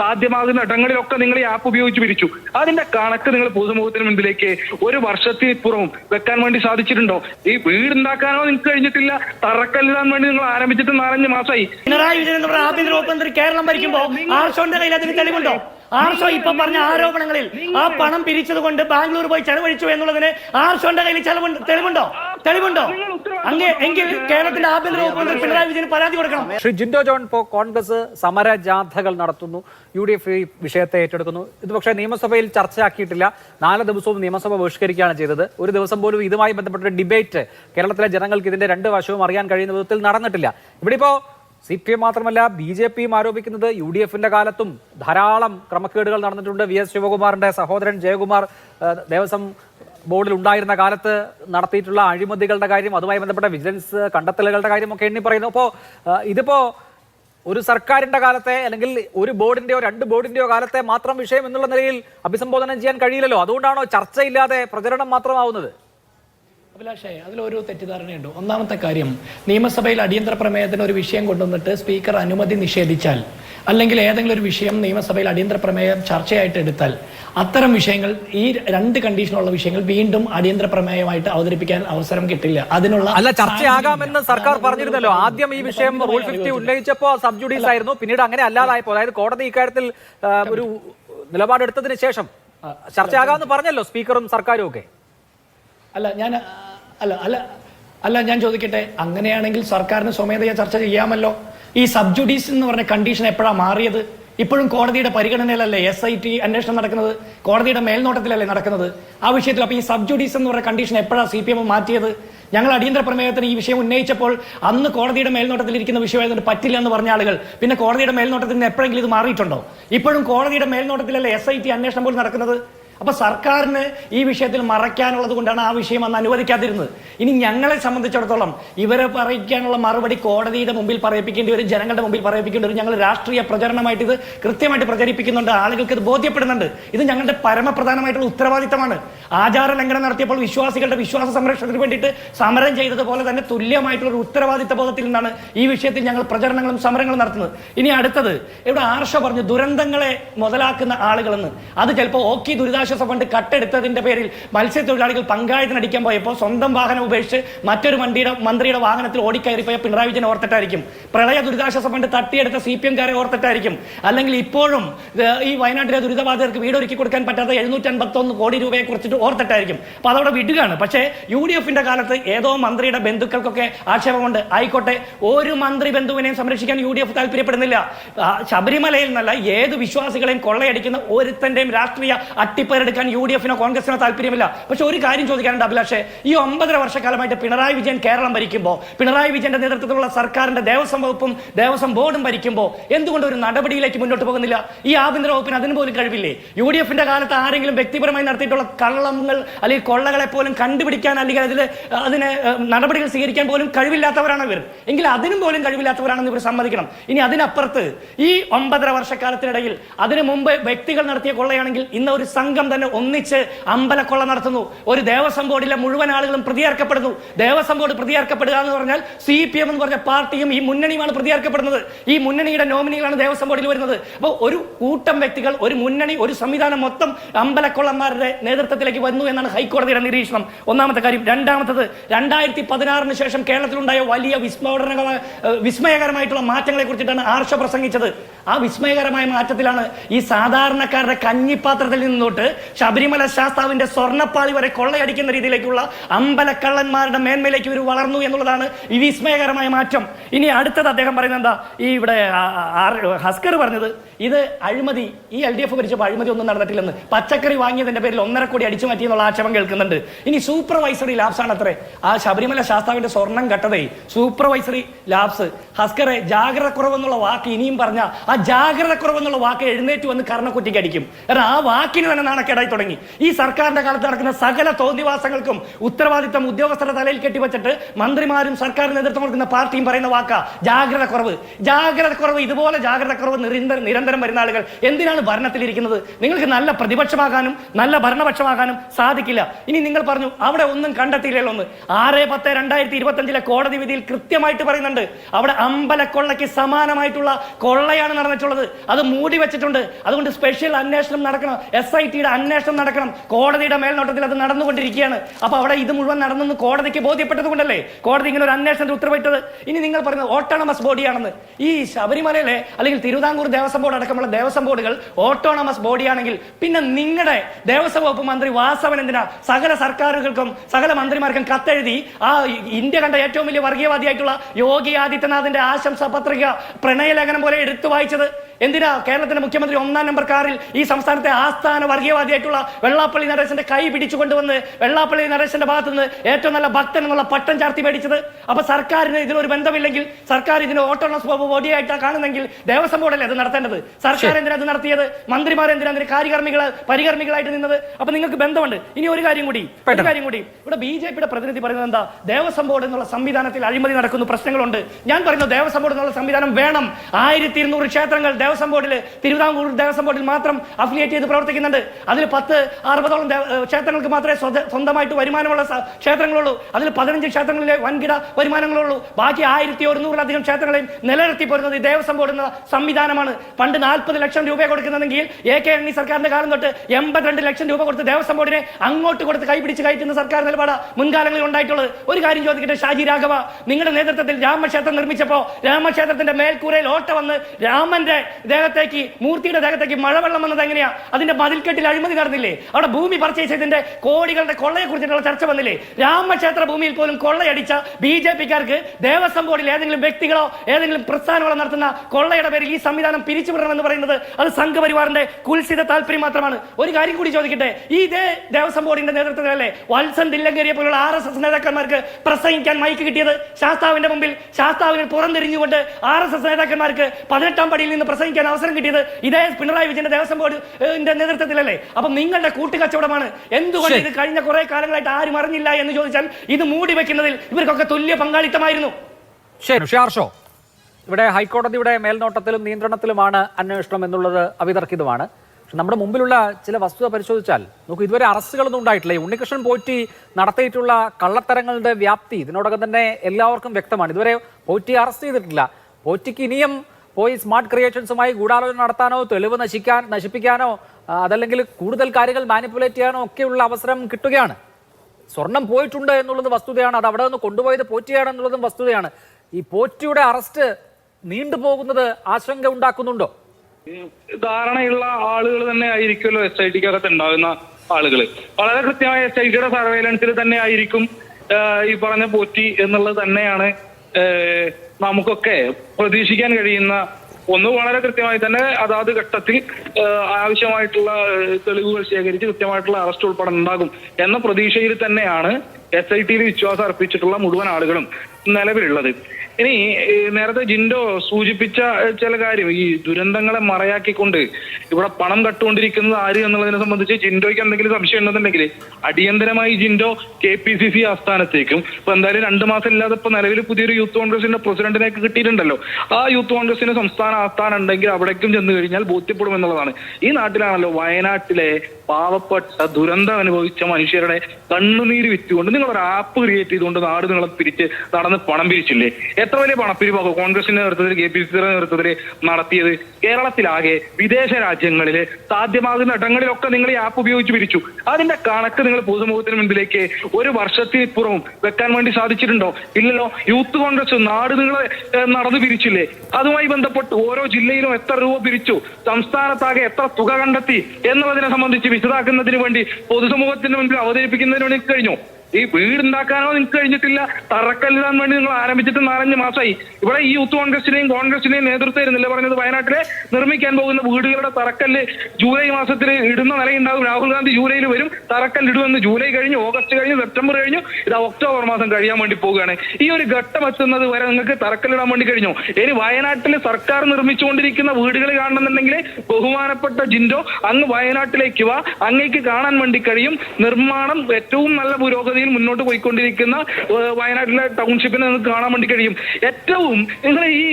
സാധ്യമാകുന്ന ഇടങ്ങളിലൊക്കെ നിങ്ങൾ ഈ ആപ്പ് ഉപയോഗിച്ച് പിരിച്ചു. അതിന്റെ കണക്ക് നിങ്ങൾ പൊതുസമൂഹത്തിന് മുൻപിലേക്ക് ഒരു വർഷത്തിപ്പുറവും വെക്കാൻ വേണ്ടി സാധിച്ചിട്ടുണ്ടോ? ഈ വീട് ഉണ്ടാക്കാനോ നിങ്ങൾക്ക് കഴിഞ്ഞിട്ടില്ല. തറക്കല്ലിടാൻ വേണ്ടി നിങ്ങൾ ആരംഭിച്ചിട്ട് നാലഞ്ച് മാസമായി പിണറായി വിജയൻ എന്ന് പറഞ്ഞ ആഭ്യന്തര വകുപ്പ് മന്ത്രി കേരളം ഭരിക്കുമ്പോ ആർഷോന്റെ കയ്യിൽ അതിന് തെളിവുണ്ടോ? ആർഷോ ഇപ്പൊ പറഞ്ഞ ആരോപണങ്ങളിൽ ആ പണം പിരിച്ചത് കൊണ്ട് ബാംഗ്ലൂർ പോയി ചെലവഴിച്ചു എന്നുള്ളതിന് ആർഷോന്റെ കയ്യിൽ ചെലവുണ്ട് തെളിവുണ്ടോ? തെളിവുണ്ടോ? അങ്ങേ എങ്കിൽ കേരളത്തിന്റെ ആഭ്യന്തര വകുപ്പ് മന്ത്രി പിണറായി വിജയൻ പരാതി കൊടുക്കണം. ശ്രീ ജിൻഡോ ജോൺ പോ കോൺഗ്രസ് സമര ജാഥകൾ നടത്തുന്നു. യു ഡി എഫ് ഈ വിഷയത്തെ ഏറ്റെടുക്കുന്നു. ഇത് പക്ഷേ നിയമസഭയിൽ ചർച്ചയാക്കിയിട്ടില്ല. നാല് ദിവസവും നിയമസഭ ബഹിഷ്കരിക്കുകയാണ് ചെയ്തത്. ഒരു ദിവസം പോലും ഇതുമായി ബന്ധപ്പെട്ട ഡിബേറ്റ് കേരളത്തിലെ ജനങ്ങൾക്ക് ഇതിന്റെ രണ്ട് വശവും അറിയാൻ കഴിയുന്ന വിധത്തിൽ നടന്നിട്ടില്ല. ഇവിടെ ഇപ്പോൾ സി പി എം മാത്രമല്ല ബി ജെ പിയും ആരോപിക്കുന്നത് യു ഡി എഫിന്റെ കാലത്തും ധാരാളം ക്രമക്കേടുകൾ നടന്നിട്ടുണ്ട്. വി എസ് ശിവകുമാറിന്റെ സഹോദരൻ ജയകുമാർ ദേവസ്വം ബോർഡിൽ ഉണ്ടായിരുന്ന കാലത്ത് നടത്തിയിട്ടുള്ള അഴിമതികളുടെ കാര്യം അതുമായി ബന്ധപ്പെട്ട വിജിലൻസ് കണ്ടെത്തലുകളുടെ കാര്യമൊക്കെ എണ്ണി പറയുന്നു. അപ്പോൾ ഇതിപ്പോ ഒരു സർക്കാരിന്റെ കാലത്തെ അല്ലെങ്കിൽ ഒരു ബോർഡിന്റെയോ രണ്ട് ബോർഡിന്റെയോ കാലത്തെ മാത്രം വിഷയം എന്നുള്ള നിലയിൽ അഭിസംബോധന ചെയ്യാൻ കഴിയില്ലല്ലോ. അതുകൊണ്ടാണോ ചർച്ചയില്ലാതെ പ്രചരണം മാത്രമാവുന്നത്? അഭിലാഷേ അതിലൊരു തെറ്റിദ്ധാരണയുണ്ട്. ഒന്നാമത്തെ കാര്യം നിയമസഭയിൽ അടിയന്തര പ്രമേയത്തിന് ഒരു വിഷയം കൊണ്ടുവന്നിട്ട് സ്പീക്കർ അനുമതി നിഷേധിച്ചാൽ അല്ലെങ്കിൽ ഏതെങ്കിലും ഒരു വിഷയം നിയമസഭയിൽ അടിയന്തര പ്രമേയം ചർച്ചയായിട്ട് എടുത്താൽ അത്തരം വിഷയങ്ങൾ ഈ രണ്ട് കണ്ടീഷനുള്ള വിഷയങ്ങൾ വീണ്ടും അടിയന്തര പ്രമേയമായിട്ട് അവതരിപ്പിക്കാൻ അവസരം കിട്ടില്ല. അതിനുള്ള അല്ല ചർച്ചയാകാമെന്ന് സർക്കാർ പറഞ്ഞിരുന്നല്ലോ. ആദ്യം ഈ വിഷയം റൂൾ ഫിഫ്റ്റി ഉന്നയിച്ചപ്പോ സബ് ജുഡീസ് ആയിരുന്നു. പിന്നീട് അങ്ങനെ അല്ലാതായപ്പോ അതായത് കോടതി ഇക്കാര്യത്തിൽ ഒരു നിലപാടെടുത്തതിന് ശേഷം. ചർച്ചയാകാമെന്ന് പറഞ്ഞല്ലോ സ്പീക്കറും സർക്കാരും ഒക്കെ. അല്ല ഞാൻ അല്ല അല്ല അല്ല ഞാൻ ചോദിക്കട്ടെ അങ്ങനെയാണെങ്കിൽ സർക്കാരിന് സ്വമേധയാ ചർച്ച ചെയ്യാമല്ലോ? ഈ സബ് ജുഡീസ് എന്ന് പറഞ്ഞ കണ്ടീഷൻ എപ്പോഴാണ് മാറിയത്? ഇപ്പോഴും കോടതിയുടെ പരിഗണനയിലല്ലേ എസ് ഐ ടി അന്വേഷണം നടക്കുന്നത്? കോടതിയുടെ മേൽനോട്ടത്തിലല്ലേ നടക്കുന്നത്? ആ വിഷയത്തിൽ അപ്പൊ ഈ സബ് ജുഡീസ് എന്ന് പറഞ്ഞ കണ്ടീഷൻ എപ്പോഴാണ് സി പി എം മാറ്റിയത്? ഞങ്ങൾ അടിയന്തര പ്രമേയത്തിന് ഈ വിഷയം ഉന്നയിച്ചപ്പോൾ അന്ന് കോടതിയുടെ മേൽനോട്ടത്തിൽ ഇരിക്കുന്ന വിഷയമായതുകൊണ്ട് പറ്റില്ല എന്ന് പറഞ്ഞ ആളുകൾ. പിന്നെ കോടതിയുടെ മേൽനോട്ടത്തിൽ നിന്ന് എപ്പോഴെങ്കിലും ഇത് മാറിയിട്ടുണ്ടോ? ഇപ്പോഴും കോടതിയുടെ മേൽനോട്ടത്തിലല്ലേ എസ് ഐ ടി അന്വേഷണം പോലും നടക്കുന്നത്? അപ്പൊ സർക്കാരിന് ഈ വിഷയത്തിൽ മറയ്ക്കാനുള്ളത് കൊണ്ടാണ് ആ വിഷയം അന്ന് അനുവദിക്കാതിരുന്നത്. ഇനി ഞങ്ങളെ സംബന്ധിച്ചിടത്തോളം ഇവരെ പറയിക്കാനുള്ള മറുപടി കോടതിയുടെ മുമ്പിൽ പറയിപ്പിക്കേണ്ടി വരും ജനങ്ങളുടെ മുമ്പിൽ പറയിപ്പിക്കേണ്ടി വരും. ഞങ്ങൾ രാഷ്ട്രീയ പ്രചരണമായിട്ട് ഇത് കൃത്യമായിട്ട് പ്രചരിപ്പിക്കുന്നുണ്ട്. ആളുകൾക്ക് ഇത് ബോധ്യപ്പെടുന്നുണ്ട്. ഇത് ഞങ്ങളുടെ പരമപ്രധാനമായിട്ടുള്ള ഉത്തരവാദിത്തമാണ്. ആചാര ലംഘനം നടത്തിയപ്പോൾ വിശ്വാസികളുടെ വിശ്വാസ സംരക്ഷണത്തിന് വേണ്ടിയിട്ട് സമരം ചെയ്തതുപോലെ തന്നെ തുല്യമായിട്ടുള്ള ഒരു ഉത്തരവാദിത്ത ബോധത്തിൽ നിന്നാണ് ഈ വിഷയത്തിൽ ഞങ്ങൾ പ്രചരണങ്ങളും സമരങ്ങളും നടത്തുന്നത്. ഇനി അടുത്തത് ഇവിടെ ആർഷ പറഞ്ഞു ദുരന്തങ്ങളെ മുതലാക്കുന്ന ആളുകളെന്ന്. അത് ചിലപ്പോൾ ഓക്കി ദുരിതാശ്വാസ ഫണ്ട് കട്ടെടുത്തതിന്റെ പേരിൽ മത്സ്യത്തൊഴിലാളികൾ പങ്കാളിത്തനടിക്കാൻ പോയപ്പോൾ സ്വന്തം വാഹനം ഉപേക്ഷിച്ച് മറ്റൊരു മന്ത്രിയുടെ മന്ത്രിയുടെ വാഹനത്തിൽ ഓടിക്കയറിപ്പോയ പിണറായി വിജയൻ ഓർത്തിട്ടായിരിക്കും. പ്രളയ ദുരിതാശ്വാസ ഫണ്ട് തട്ടിയെടുത്ത സി പി എംകാരെ ഓർത്തിട്ടായിരിക്കും. അല്ലെങ്കിൽ ഇപ്പോഴും ഈ വയനാട്ടിലെ ദുരിതബാധിതർക്ക് വീട് ഒരുക്കി കൊടുക്കാൻ പറ്റാത്ത എഴുന്നൂറ്റി അൻപത്തൊന്ന് കോടി രൂപയെ കുറിച്ചിട്ട് ഓർത്തിട്ടായിരിക്കും. അപ്പൊ അതവിടെ വിടുകയാണ്. പക്ഷേ യു ഡി എഫിന്റെ കാലത്ത് ഏതോ മന്ത്രിയുടെ ബന്ധുക്കൾക്കൊക്കെ ആക്ഷേപമുണ്ട് ആയിക്കോട്ടെ ഒരു മന്ത്രി ബന്ധുവിനെയും സംരക്ഷിക്കാൻ യു ഡി എഫ് താല്പര്യപ്പെടുന്നില്ല. ശബരിമലയിൽ നിന്നല്ല ഏത് വിശ്വാസികളെയും കൊള്ളയടിക്കുന്ന ഒരുത്തന്റെയും രാഷ്ട്രീയ അട്ടിപ്പേരെടുക്കാൻ യു ഡി എഫിനോ കോൺഗ്രസിനോ താല്പര്യമില്ല. പക്ഷെ ഒരു കാര്യം ചോദിക്കാനുണ്ട് അഭിലാഷേ. ഈ ഒമ്പതര വർഷക്കാലമായിട്ട് പിണറായി വിജയൻ കേരളം ഭരിക്കുമ്പോൾ പിണറായി വിജയന്റെ നേതൃത്വത്തിലുള്ള സർക്കാരിന്റെ ദേവസ്വം വകുപ്പും ദേവസ്വം ബോർഡും ഭരിക്കുമ്പോൾ എന്തുകൊണ്ട് ഒരു നടപടിയിലേക്ക് മുന്നോട്ട് പോകുന്നില്ല? ഈ ആഭ്യന്തര വകുപ്പിന് അതിന് പോലും കഴിവില്ലേ? യു ഡി എഫിന്റെ കാലത്ത് ആരെങ്കിലും വ്യക്തിപരമായി നടത്തിയിട്ടുള്ള കള്ളങ്ങൾ അല്ലെങ്കിൽ കൊള്ളകളെ പോലും കണ്ടുപിടിക്കാൻ അല്ലെങ്കിൽ അതിൽ അതിന് നടപടികൾ സ്വീകരിക്കാൻ പോലും കഴിവില്ലാത്തവരാണ് ഇവർ. എങ്കിൽ അതിനും പോലും കഴിവില്ലാത്തവരാണെന്ന് ഇവർ സമ്മതിക്കണം. ഇനി അതിനപ്പുറത്ത് ഈ ഒമ്പതര വർഷക്കാലത്തിനിടയിൽ അതിനു മുമ്പ് വ്യക്തികൾ നടത്തിയ കൊള്ളയാണെങ്കിൽ ഇന്ന് ഒരു സംഘം തന്നെ ഒന്നിച്ച് അമ്പലക്കൊള്ള നടത്തുന്നു. ഒരു ദേവസ്വം ബോർഡിലെ മുഴുവൻ ആളുകളും പ്രതിയേർക്കപ്പെടുന്നു. ദേവസ്വം ബോർഡ് പ്രതിയേർക്കപ്പെടുക എന്ന് പറഞ്ഞാൽ സി പി എം എന്ന് പറഞ്ഞ പാർട്ടിയും ഈ മുന്നണിയുമാണ് പ്രതിയേർക്കപ്പെടുന്നത്. ഈ മുന്നണിയുടെ നോമിനികളാണ് ദേവസ്വം ബോർഡിൽ വരുന്നത്. അപ്പോൾ ഒരു കൂട്ടം വ്യക്തികൾ ഒരു മുന്നണി ഒരു സംവിധാനം മൊത്തം അമ്പലക്കൊള്ളന്മാരുടെ നേതൃത്വത്തിലേക്ക് വന്നു എന്നാണ് ഹൈക്കോടതിയുടെ നിരീക്ഷണം. ഒന്നാമത്തെ കാര്യം. രണ്ടാമത്തത് രണ്ടായിരത്തി പതിനാറിന് ശേഷം കേരളത്തിലുണ്ടായ വലിയ വിസ്ഫോടനങ്ങൾ വിസ്മയകരമായിട്ടുള്ള മാറ്റങ്ങളെ കുറിച്ചിട്ടാണ് ആർഷ പ്രസംഗിച്ചത്. ആ വിസ്മയകരമായ മാറ്റത്തിലാണ് ഈ സാധാരണക്കാരുടെ കഞ്ഞിപ്പാത്രത്തിൽ നിന്നോട്ട് ശബരിമല ശാസ്താവിന്റെ സ്വർണപ്പാളി വരെ കൊള്ളയടിക്കുന്ന രീതിയിലേക്കുള്ള അമ്പലക്കള്ളന്മാരുടെ മേന്മയിലേക്ക് ഇവർ വളർന്നു എന്നുള്ളതാണ് ഈ വിസ്മയകരമായ മാറ്റം. ഇനി അടുത്തത് അദ്ദേഹം പറയുന്നത് എന്താ? ഈ ഇവിടെ ഹസ്കർ പറഞ്ഞത് ഇത് അഴിമതി ഈ എൽ ഡി എഫ് ഭരിച്ചപ്പോൾ അഴിമതി ഒന്നും നടന്നിട്ടില്ലെന്ന് പച്ചക്കറി വാങ്ങിയതിന്റെ പേരിൽ ഒന്നര കോടി അടിച്ചു മാറ്റി എന്നുള്ള ആക്ഷേപം കേൾക്കുന്നുണ്ട്. ഇനി സൂപ്പർവൈസറി ലാബ്സ് ആണ് അത്രേ ആ ശബരിമല ശാസ്താവിന്റെ സ്വർണം കട്ടതേ. സൂപ്പർവൈസറി ലാബ്സ് ഹസ്കറെ ജാഗ്രത കുറവെന്നുള്ള വാക്ക് ഇനിയും പറഞ്ഞ ആ ജാഗ്രത കുറവെന്നുള്ള വാക്ക് എഴുന്നേറ്റ് വന്ന് കർണക്കുറ്റിക്ക് അടിക്കും. കാരണം ആ വാക്കിന് തന്നെ നാണക്കേടായി തുടങ്ങി. ഈ സർക്കാരിന്റെ കാലത്ത് നടക്കുന്ന സകല തോന്നിവാസങ്ങൾക്കും ഉത്തരവാദിത്തം ഉദ്യോഗസ്ഥരുടെ തലയിൽ കെട്ടിവച്ചിട്ട് മന്ത്രിമാരും സർക്കാർ നേതൃത്വം കൊടുക്കുന്ന പാർട്ടിയും പറയുന്ന വാക്കാ ജാഗ്രത കുറവ് ജാഗ്രത കുറവ് ഇതുപോലെ ജാഗ്രത കുറവ് നിരന്തരം നിരന്തരം നിരന്തരം വരുന്ന ആളുകൾ എന്തിനാണ് ഭരണത്തിലിരിക്കുന്നത്? നിങ്ങൾക്ക് നല്ല പ്രതിപക്ഷമാകാനും നല്ല ഭരണപക്ഷമാകാനും സാധിക്കില്ല. ഇനി നിങ്ങൾ പറഞ്ഞു അവിടെ ഒന്നും കണ്ടെത്തിയില്ലല്ലോ ഒന്ന് ആറ് പത്ത് രണ്ടായിരത്തി ഇരുപത്തി അഞ്ചിലെ കോടതി വിധിയിൽ കൃത്യമായിട്ട് പറയുന്നുണ്ട് അവിടെ അമ്പലക്കൊള്ളയ്ക്ക് സമാനമായിട്ടുള്ള കൊള്ളയാണ് നടന്നിട്ടുള്ളത്. അത് മൂടി വെച്ചിട്ടുണ്ട്. അതുകൊണ്ട് സ്പെഷ്യൽ അന്വേഷണം നടക്കണം. എസ് ഐ ടിയുടെ അന്വേഷണം നടക്കണം. കോടതിയുടെ മേൽനോട്ടത്തിൽ അത് നടന്നുകൊണ്ടിരിക്കുകയാണ്. അപ്പൊ അവിടെ ഇത് മുഴുവൻ നടന്നെന്ന് കോടതിക്ക് ബോധ്യപ്പെട്ടത് കൊണ്ടല്ലേ കോടതി ഇങ്ങനെ ഒരു അന്വേഷണത്തിന് ഉത്തരവിട്ടത്? ഇനി നിങ്ങൾ പറയുന്നത് ഓട്ടോണമസ് ബോഡിയാണെന്ന് ഈ ശബരിമലയിലെ അല്ലെങ്കിൽ തിരുവിതാംകൂർ ദേവസ്വം ബോർഡ് അടക്കമുള്ള ദേവസ്വം ബോർഡുകൾ ഓട്ടോണമസ് ബോഡിയാണെങ്കിൽ പിന്നെ നിങ്ങളുടെ ദേവസ്വം വകുപ്പ് മന്ത്രി വാസവൻ എന്തിനാ സകല സർക്കാരുകൾക്കും സകല മന്ത്രിമാർക്കും കത്തെഴുതി ആ ഇന്ത്യ കണ്ട ഏറ്റവും വലിയ വർഗീയവാദിയായിട്ടുള്ള യോഗി ആദിത്യനാഥിന്റെ ആശംസാ പത്രിക പ്രണയലേഖനം പോലെ എടുത്തു വായിച്ചത്? എന്തിനാ കേരളത്തിന്റെ മുഖ്യമന്ത്രി ഒന്നാം നമ്പർ കാറിൽ ഈ സംസ്ഥാനത്തെ ആസ്ഥാന വർഗീയവാദിയായിട്ടുള്ള വെള്ളാപ്പള്ളി നടേശന്റെ കൈ പിടിച്ചുകൊണ്ടുവന്ന് വെള്ളാപ്പള്ളി നരേശന്റെ ഭാഗത്ത് നിന്ന് ഏറ്റവും നല്ല ഭക്തൻ എന്നുള്ള പട്ടം ചാർത്തി മേടിച്ചത്? അപ്പൊ സർക്കാരിന് ഇതിനൊരു ബന്ധമില്ലെങ്കിൽ സർക്കാർ ഇതിന് ഓട്ടോണസ് ബോഡിയായിട്ടാണ് കാണുന്നെങ്കിൽ ദേവസ്വം ബോർഡല്ലേ അത് നടത്തേണ്ടത്? സർക്കാർ എന്തിനാ അത് നടത്തിയത്? മന്ത്രിമാർ എന്തിനാ അതിന് കാര്യകർമ്മികൾ പരികർമ്മികളായിട്ട് നിന്നത്? അപ്പൊ നിങ്ങൾക്ക് ബന്ധമുണ്ട്. ഇനി ഒരു കാര്യം കൂടി ഒരു കാര്യം കൂടി. ഇവിടെ ബി ജെ പിയുടെ പ്രതിനിധി പറയുന്നത് എന്താ? ദേവസ്വം ബോർഡ് എന്നുള്ള സംവിധാനത്തിൽ അഴിമതി നടക്കുന്ന പ്രശ്നങ്ങളുണ്ട്. ഞാൻ പറയുന്നു ദേവസ്വം ബോർഡ് എന്നുള്ള സംവിധാനം വേണം. ആയിരത്തി ഇരുന്നൂറ് ക്ഷേത്രങ്ങൾ ദേവസ്വം ബോർഡിൽ തിരുവിതാംകൂർ ദേവസ്വം ബോർഡിൽ മാത്രം അഫിലിയേറ്റ് ചെയ്ത് പ്രവർത്തിക്കുന്നുണ്ട്. അതിൽ പത്ത് അറുപതോളം ക്ഷേത്രങ്ങൾക്ക് മാത്രമേ സ്വന്തമായിട്ട് വരുമാനമുള്ള ക്ഷേത്രങ്ങളുള്ളൂ. അതിൽ പതിനഞ്ച് ക്ഷേത്രങ്ങളിലെ വൻകിട വരുമാനങ്ങളുള്ളൂ. ബാക്കി ആയിരത്തി ഒരുന്നൂറിലധികം ക്ഷേത്രങ്ങളെയും നിലനിർത്തി പോരുന്നത് ദേവസ്വം ബോർഡ് എന്ന സംവിധാനമാണ്. പണ്ട് നാൽപ്പത് ലക്ഷം രൂപ കൊടുക്കുന്നതെങ്കിൽ എ കെ എണ്ണി സർക്കാരിന്റെ കാലം തൊട്ട് എൺപത്തിരണ്ട് ലക്ഷം രൂപ കൊടുത്ത് ദേവസ്വം ബോർഡിനെ അങ്ങോട്ട് കൊടുത്ത് കൈപിടിച്ച് കയറ്റുന്ന സർക്കാർ നിലപാട് മുൻകാലങ്ങളിൽ ഉണ്ടായിട്ടുള്ളത്. ഒരു കാര്യം ചോദിക്കട്ടെ ഷാജി രാഘവ? നിങ്ങളുടെ നേതൃത്വത്തിൽ രാമക്ഷേത്രം നിർമ്മിച്ചപ്പോൾ രാമക്ഷേത്രത്തിന്റെ മേൽക്കൂരയിൽ ഓട്ട വന്ന് രാമന്റെ ദേഹത്തേക്ക് മൂർത്തിയുടെ ദേഹത്തേക്ക് മഴവെള്ളം വന്നത് എങ്ങനെയാ? അതിന്റെ മതിൽക്കെട്ടിൽ അഴിമതി നടന്നില്ലേ? അവിടെ ഭൂമി പർച്ചേസ് ചെയ്തതിന്റെ കോടികളുടെ കൊള്ളയെ കുറിച്ചിട്ടുള്ള ചർച്ച വന്നില്ലേ? രാമക്ഷേത്ര ഭൂമിയിൽ പോലും കൊള്ളയടിച്ച ബി ജെ പിക്കാർക്ക് ദേവസ്വം ബോർഡിൽ ഏതെങ്കിലും വ്യക്തികളോ ഏതെങ്കിലും പ്രസ്ഥാനങ്ങളോ നടത്തുന്ന കൊള്ളയുടെ പേരിൽ ഈ സംവിധാനം പിരിച്ചുവിടണമെന്ന് പറയുന്നത് അത് സംഘപരിവാറിന്റെ കുൽസിത താല്പര്യം മാത്രമാണ്. ഒരു കാര്യം കൂടി ചോദിക്കട്ടെ? ഈ ഇതേ ദേവസ്വം ബോർഡിന്റെ നേതൃത്വത്തിലല്ലേ വത്സൻ ദില്ലങ്കേരിയെ പോലുള്ള ആർ എസ് എസ് നേതാക്കന്മാർക്ക് പ്രസംഗിക്കാൻ മൈക്ക് കിട്ടിയത്? ശാസ്താവിന്റെ മുമ്പിൽ ശാസ്താവിന് പുറംതിരിഞ്ഞുകൊണ്ട് ആർ എസ് എസ് നേതാക്കന്മാർക്ക് പതിനെട്ടാം പടിയിൽ നിന്ന് പ്രസംഗിക്കാൻ അവസരം കിട്ടിയത് ഇതേ പിണറായി വിജയന്റെ ദേവസ്വം ബോർഡിന്റെ നേതൃത്വത്തിലല്ലേ? അപ്പം നിങ്ങളുടെ കൂട്ടുകച്ചവടമാണ്. എന്തുകൊണ്ട് ഇത് കഴിഞ്ഞ കുറെ കാലങ്ങളായിട്ട് ആരും അറിഞ്ഞില്ല എന്ന് ചോദിച്ചാൽ ഇത് മൂടി വെക്കുന്നതിൽ ഇവർക്കൊക്കെ തുല്യ പങ്കാളിത്തമായിരുന്നു. ശരി. ഷാർഷോ ഇവിടെ ഹൈക്കോടതിയുടെ മേൽനോട്ടത്തിലും നിയന്ത്രണത്തിലുമാണ് അന്വേഷണം എന്നുള്ളത് അവിതർക്കിതമാണ്. പക്ഷെ നമ്മുടെ മുമ്പിലുള്ള ചില വസ്തുത പരിശോധിച്ചാൽ നമുക്ക് ഇതുവരെ അറസ്റ്റുകളൊന്നും ഉണ്ടായിട്ടില്ല. ഈ ഉണ്ണികൃഷ്ണൻ പോറ്റി നടത്തിയിട്ടുള്ള കള്ളത്തരങ്ങളുടെ വ്യാപ്തി ഇതിനോടകം തന്നെ എല്ലാവർക്കും വ്യക്തമാണ്. ഇതുവരെ പോറ്റി അറസ്റ്റ് ചെയ്തിട്ടില്ല. പോറ്റിക്ക് ഇനിയും പോയി സ്മാർട്ട് ക്രിയേഷൻസുമായി ഗൂഢാലോചന നടത്താനോ തെളിവ് നശിക്കാൻ നശിപ്പിക്കാനോ അതല്ലെങ്കിൽ കൂടുതൽ കാര്യങ്ങൾ മാനിപ്പുലേറ്റ് ചെയ്യാനോ ഒക്കെയുള്ള അവസരം കിട്ടുകയാണ്. സ്വർണം പോയിട്ടുണ്ട് എന്നുള്ളത് വസ്തുതയാണ്. അത് അവിടെ നിന്ന് കൊണ്ടുപോയത് പോറ്റിയാണ് എന്നുള്ളതും വസ്തുതയാണ്. ഈ പോറ്റിയുടെ അറസ്റ്റ് നീണ്ടുപോകുന്നത് ആശങ്ക ഉണ്ടാക്കുന്നുണ്ടോ? ധാരണയുള്ള ആളുകൾ തന്നെ ആയിരിക്കുമല്ലോ എസ് ഐ ടിക്ക് അകത്ത് ഉണ്ടാകുന്ന ആളുകൾ വളരെ കൃത്യമായ എസ് ഐ ടിയുടെ സർവൈലൻസിൽ തന്നെ ആയിരിക്കും ഈ പറഞ്ഞ പോറ്റി എന്നുള്ളത് തന്നെയാണ് നമുക്കൊക്കെ പ്രതീക്ഷിക്കാൻ കഴിയുന്ന ഒന്ന് വളരെ കൃത്യമായി തന്നെ അതാത് ഘട്ടത്തിൽ ആവശ്യമായിട്ടുള്ള തെളിവുകൾ ശേഖരിച്ച് കൃത്യമായിട്ടുള്ള അറസ്റ്റ് ഉൾപ്പെടെ ഉണ്ടാകും എന്ന പ്രതീക്ഷയിൽ തന്നെയാണ് എസ് ഐ ടിയിൽ വിശ്വാസം അർപ്പിച്ചിട്ടുള്ള മുഴുവൻ ആളുകളും നിലവിലുള്ളത്. ഇനി നേരത്തെ ജിൻഡോ സൂചിപ്പിച്ച ചില കാര്യം. ഈ ദുരന്തങ്ങളെ മറയാക്കിക്കൊണ്ട് ഇവിടെ പണം കട്ടുകൊണ്ടിരിക്കുന്നത് ആര് എന്നുള്ളതിനെ സംബന്ധിച്ച് ജിൻഡോയ്ക്ക് എന്തെങ്കിലും സംശയം ഉണ്ടെന്നുണ്ടെങ്കിൽ അടിയന്തരമായി ജിൻഡോ കെ പി സി സി ആസ്ഥാനത്തേക്കും. ഇപ്പൊ എന്തായാലും രണ്ടു മാസം ഇല്ലാതെ ഇപ്പൊ നിലവിൽ പുതിയൊരു യൂത്ത് കോൺഗ്രസിന്റെ പ്രസിഡന്റിനേക്ക് കിട്ടിയിട്ടുണ്ടല്ലോ. ആ യൂത്ത് കോൺഗ്രസിന് സംസ്ഥാന ആസ്ഥാനം ഉണ്ടെങ്കിൽ അവിടേക്കും ചെന്ന് കഴിഞ്ഞാൽ ബോധ്യപ്പെടും എന്നുള്ളതാണ്. ഈ നാട്ടിലാണല്ലോ വയനാട്ടിലെ പാവപ്പെട്ട ദുരന്തം അനുഭവിച്ച മനുഷ്യരുടെ കണ്ണുനീര് വിറ്റുകൊണ്ട് നിങ്ങൾ ഒരു ആപ്പ് ക്രിയേറ്റ് ചെയ്തുകൊണ്ട് നാട് നിങ്ങളെ പിരിച്ച് നടന്ന് പണം പിരിച്ചില്ലേ? എത്ര വലിയ പണപ്പിരിവാക്കോ കോൺഗ്രസിന്റെ നേതൃത്വത്തിൽ കെ പി സി സിയുടെ നേതൃത്വത്തിൽ നടത്തിയത്? കേരളത്തിലാകെ വിദേശ രാജ്യങ്ങളിൽ സാധ്യമാകുന്ന ഇടങ്ങളിലൊക്കെ നിങ്ങൾ ഈ ആപ്പ് ഉപയോഗിച്ച് പിരിച്ചു. അതിന്റെ കണക്ക് നിങ്ങൾ പൊതുസമൂഹത്തിന് മുൻപിലേക്ക് ഒരു വർഷത്തിപ്പുറവും വെക്കാൻ വേണ്ടി സാധിച്ചിട്ടുണ്ടോ? ഇല്ലല്ലോ. യൂത്ത് കോൺഗ്രസ് നാട് നിങ്ങൾ നടന്നു പിരിച്ചില്ലേ? അതുമായി ബന്ധപ്പെട്ട് ഓരോ ജില്ലയിലും എത്ര രൂപ പിരിച്ചു? സംസ്ഥാനത്താകെ എത്ര തുക കണ്ടെത്തി? എന്നുള്ളതിനെ സംബന്ധിച്ച് വിശദാക്കുന്നതിന് വേണ്ടി പൊതുസമൂഹത്തിന് മുൻപിൽ അവതരിപ്പിക്കുന്നതിന് വേണ്ടി കഴിഞ്ഞു. ഈ വീടുണ്ടാക്കാനോ നിങ്ങൾക്ക് കഴിഞ്ഞിട്ടില്ല. തറക്കല്ലിടാൻ വേണ്ടി നിങ്ങൾ ആരംഭിച്ചിട്ട് നാലഞ്ച് മാസമായി ഇവിടെ ഈ യൂത്ത് കോൺഗ്രസിനെയും കോൺഗ്രസിനെയും നേതൃത്വം ഇരുന്നില്ല പറഞ്ഞത് വയനാട്ടിലെ നിർമ്മിക്കാൻ പോകുന്ന വീടുകളുടെ തറക്കല്ല് ജൂലൈ മാസത്തിൽ ഇടുന്ന നിലയുണ്ടാകും. രാഹുൽ ഗാന്ധി ജൂലൈയിൽ വരും. തറക്കല്ലിടുമെന്ന് ജൂലൈ കഴിഞ്ഞു ഓഗസ്റ്റ് കഴിഞ്ഞു സെപ്റ്റംബർ കഴിഞ്ഞു. ഇത് ഒക്ടോബർ മാസം കഴിയാൻ വേണ്ടി പോവുകയാണ്. ഈ ഒരു ഘട്ടം എത്തുന്നത് വരെ നിങ്ങൾക്ക് തറക്കല്ലിടാൻ വേണ്ടി കഴിഞ്ഞു. ഇനി വയനാട്ടിൽ സർക്കാർ നിർമ്മിച്ചുകൊണ്ടിരിക്കുന്ന വീടുകൾ കാണണമെന്നുണ്ടെങ്കിൽ ബഹുമാനപ്പെട്ട ജിൻഡോ അങ്ങ് വയനാട്ടിലേക്ക് വാ. അങ്ങേക്ക് കാണാൻ വേണ്ടി കഴിയും. നിർമ്മാണം ഏറ്റവും നല്ല പുരോഗതി ദ്രുതഗതിയിൽ മുന്നോട്ട് പോയിക്കൊണ്ടിരിക്കുന്ന വയനാട്ടിലെ ടൗൺഷിപ്പിനെ നിങ്ങൾക്ക് കാണാൻ വേണ്ടി കഴിയും. ഏറ്റവും നിങ്ങൾ ഈ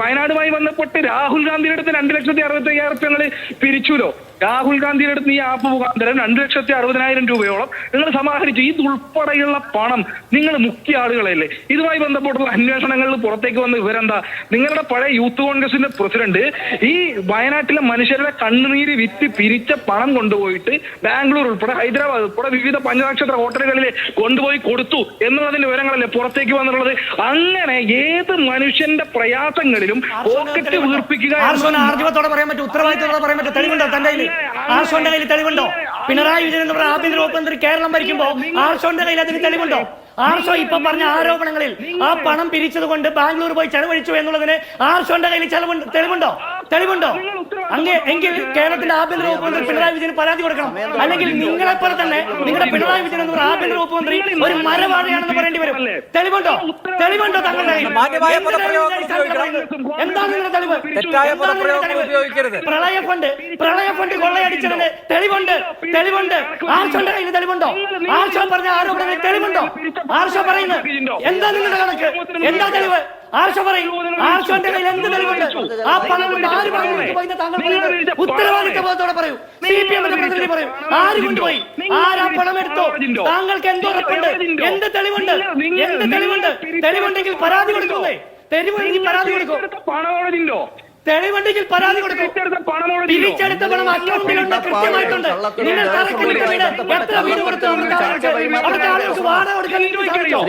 വയനാടുമായി ബന്ധപ്പെട്ട് രാഹുൽ ഗാന്ധിയുടെ അടുത്ത് രണ്ട് ലക്ഷത്തി അറുപത്തി അയ്യായിരം റുപ്യ നിങ്ങൾ പിരിച്ചുല്ലോ രാഹുൽ ഗാന്ധിയുടെ അടുത്ത് ഈ ആപ്പ് മുഖാന്തരം രണ്ട് ലക്ഷത്തി അറുപതിനായിരം രൂപയോളം നിങ്ങൾ സമാഹരിച്ചു. ഇത് ഉൾപ്പെടെയുള്ള പണം നിങ്ങൾ മുഖ്യ ആളുകളല്ലേ? ഇതുമായി ബന്ധപ്പെട്ടുള്ള അന്വേഷണങ്ങളിൽ പുറത്തേക്ക് വന്ന വിവരെന്താ? നിങ്ങളുടെ പഴയ യൂത്ത് കോൺഗ്രസിന്റെ പ്രസിഡന്റ് ഈ വയനാട്ടിലെ മനുഷ്യരുടെ കണ്ണുനീര് വിറ്റ് പിരിച്ച പണം കൊണ്ടുപോയിട്ട് ബാംഗ്ലൂർ ഉൾപ്പെടെ ഹൈദരാബാദ് ഉൾപ്പെടെ വിവിധ പഞ്ചനക്ഷത്ര ഹോട്ടലുകളിൽ കൊണ്ടുപോയി കൊടുത്തു എന്നുള്ളതിന്റെ വിവരങ്ങളല്ലേ പുറത്തേക്ക് വന്നുള്ളത് അങ്ങനെ ഏത് മനുഷ്യന്റെ പ്രയാസങ്ങളിലും പോക്കറ്റ് വീർപ്പിക്കുക പറയാൻ പറ്റും? ഉത്തരവാദിത്തത്തോടെ പറയാൻ പറ്റും? തെളിവുണ്ടോ? തന്റെ ആർഷോന്റെ കയ്യിൽ തെളിവുണ്ടോ? പിണറായി വിജയൻ എന്ന് പറഞ്ഞ ആഭ്യന്തര വകുപ്പ് മന്ത്രി കേരളം ഭരിക്കുമ്പോ ആർഷോന്റെ കയ്യിൽ അതിന് തെളിവുണ്ടോ? ആർഷോ ഇപ്പൊ പറഞ്ഞ ആരോപണങ്ങളിൽ ആ പണം പിരിച്ചത് കൊണ്ട് ബാംഗ്ലൂർ പോയി ചെലവഴിച്ചു എന്നുള്ളതിന് ആർഷോന്റെ കയ്യിൽ ചെലവുണ്ട് തെളിവുണ്ടോ? തെളിവുണ്ടോ? അങ്ങേ എങ്കിൽ കേരളത്തിന്റെ ആഭ്യന്തര വകുപ്പ് മന്ത്രി പിണറായി വിജയന് പരാതി കൊടുക്കണം. അല്ലെങ്കിൽ നിങ്ങളെ പോലെ തന്നെ നിങ്ങളുടെ പിണറായി വിജയൻ എന്ന് പറഞ്ഞ ആഭ്യന്തര വകുപ്പ് മന്ത്രി ഒരു മരവാഴയാണെന്ന് പറയേണ്ടി വരും. തെളിവുണ്ടോ? തെളിവുണ്ടോ തങ്ങളുടെ. എന്താണ് നിങ്ങളുടെ തെളിവ്. പ്രളയ ഫണ്ട് പ്രളയ ഫണ്ട് കൊള്ളയടിച്ചതിന് തെളിവുണ്ട്. തെളിവുണ്ട്. ആർഷോന്റെ കയ്യിൽ തെളിവുണ്ടോ? ആർഷോ പറഞ്ഞ ആരോപണങ്ങളിൽ തെളിവുണ്ടോ? ആർഷോ പറയുന്നത് എന്താ നിങ്ങളുടെ കണക്ക്? എന്താ തെളിവ്? ആർഷോ പറയും ആർഷോന്റെ കയ്യിൽ എന്ത് തെളിവുണ്ട്? ആ പണം ആര് താങ്കൾ പറയുന്നത് ഉത്തരവാദിത്ത ബോധത്തോടെ പറയൂ. സി പി എമ്മിന്റെ പ്രതിനിധി പറയും. ആര് കൊണ്ടുപോയി? ആരാ പണം എടുത്തോ? താങ്കൾക്ക് എന്തോ ഉറപ്പുണ്ട്? എന്ത് തെളിവുണ്ട്? എന്ത് തെളിവുണ്ട്? തെളിവുണ്ടെങ്കിൽ പരാതി കൊടുക്കുന്നേ. തെളിവുണ്ടെങ്കിൽ പരാതി കൊടുക്കും. പണമോടോ തെളിവുണ്ടെങ്കിൽ പരാതി കൊടുക്കും. തിരിച്ചെടുത്ത പണം അക്കൗണ്ടിലുണ്ട് കൃത്യമായിട്ടുണ്ട്. നിങ്ങൾ എത്ര വീട് കൊടുത്തു അവിടുത്തെ ആളുകൾക്ക് വാടക കൊടുക്കാൻ സാധിച്ചോ?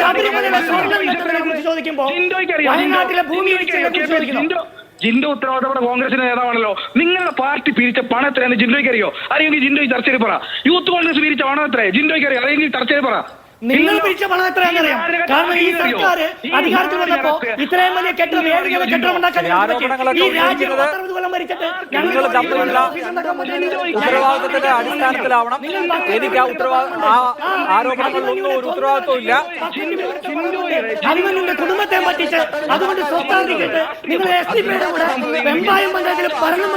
ശബരിമലയിലെ സ്വർണം കുറിച്ച് ചോദിക്കുമ്പോൾ വയനാട്ടിലെ ഭൂമി കുറിച്ച് ചോദിക്കുന്നു. ജിൻഡോ ഉത്തരവാദിത്തപ്പെട്ട കോൺഗ്രസിന്റെ നേതാവാണല്ലോ. നിങ്ങളുടെ പാർട്ടി പിരിച്ച പണം എത്രയാണ് ജിൻഡോയ്ക്ക് അറിയോ? അറിയെങ്കിൽ ജിൻഡോയ് ചർച്ചയിൽ പറ. യൂത്ത് കോൺഗ്രസ് പിരിച്ച പണം എത്രയാണ് ജിൻഡോയ്ക്ക് അറിയോ? അറിയെങ്കിൽ ചർച്ചയിൽ പറ. നിങ്ങൾ പിരിച്ച പണം എത്രയാണെന്നറിയാം കാരണം ഈ സർക്കാർ അധികാരത്തിൽ വന്നപ്പോ ഇത്രയും വലിയ കെട്ടിടം ഏഴ് കെട്ടിടം ഉണ്ടാക്കാൻ ഈ ആരോപണങ്ങളൊക്കെ ഈ രാജ്യം ഉന്നയിക്കുന്നത് പത്തറുപത് കൊല്ലം ഭരിച്ചിട്ട് ഞങ്ങൾ നിങ്ങൾ തമ്മിലുള്ള ഉത്തരവാദിത്തത്തിന്റെ അടിസ്ഥാനത്തിലാവണം എനിക്ക് ആ ഉത്തരവാദിത്വം ആ ആരോപണങ്ങളിലൊന്നും ഒരു ഉത്തരവാദിത്വം ഇല്ല അഭിമന്യുന്റെ കുടുംബത്തെ പറ്റിച്ച് അതുകൊണ്ട് സ്വത്താധിക്കിട്ട് നിങ്ങൾ എസ് ഡി പിയുടെ കൂടെ വെമ്പായം പറഞ്ഞു